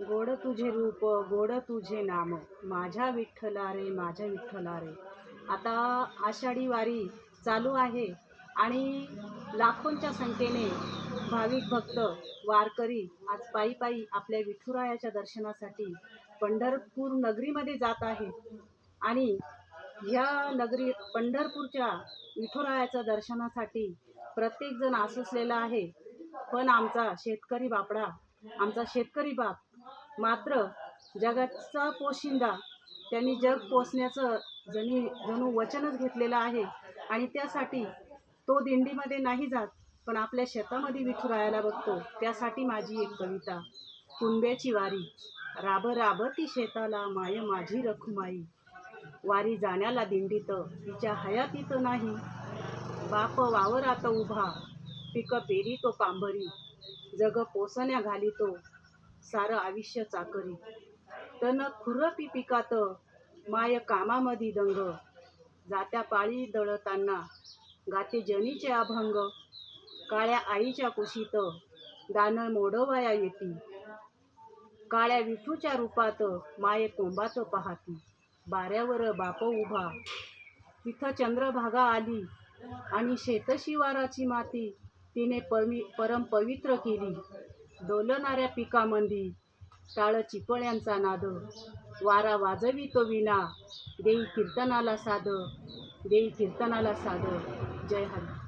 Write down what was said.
गोड तुझे रूप गोड तुझे नाम माझ्या विठ्ठला रे माझ्या विठ्ठला रे आता आषाढी वारी चालू आहे आणि लाखोंच्या संख्येने भाविक भक्त वारकरी आज पायी पायी आपल्या विठुरायाच्या दर्शनासाठी पंढरपूर नगरीमध्ये जात आहे आणि ह्या नगरी पंढरपूरच्या विठुरायाच्या दर्शनासाठी प्रत्येकजण आसुसलेला आहे. पण आमचा शेतकरी बापडा आमचा शेतकरी बाप मात्र जगाचा पोशिंदा त्यांनी जग पोचण्याचं जणी जणू वचनच घेतलेलं आहे. आणि त्यासाठी तो दिंडीमध्ये नाही जात पण आपल्या शेतामध्ये विठुरायाला बघतो. त्यासाठी माझी एक कविता. कुंब्याची वारी राब राब ती शेताला माय माझी रखुमाई. वारी जाण्याला दिंडीत तिच्या हयातीत नाही. बाप वावरात उभा पिक पेरी तो पांभरी. जग पोसण्या घाली तो सारं आयुष्य चाकरी. तन खुरपी पिकात माय कामामधी दंग. जात्या पाळी दळताना गाते जनीचे अभंग. काळ्या आईच्या कुशीत दान मोडवाया येती. काळ्या विठूच्या रूपात माये कोंबात पाहती. बाऱ्यावर बाप उभा. तिथं चंद्रभागा आली आणि शेतशिवाराची माती तिने परमी परम पवित्र केली. डोलणाऱ्या पिकामंदी टाळ चिपळ्यांचा नाद. वारा वाजवी तो विना देई कीर्तनाला साध देई कीर्तनाला साध जय हरी.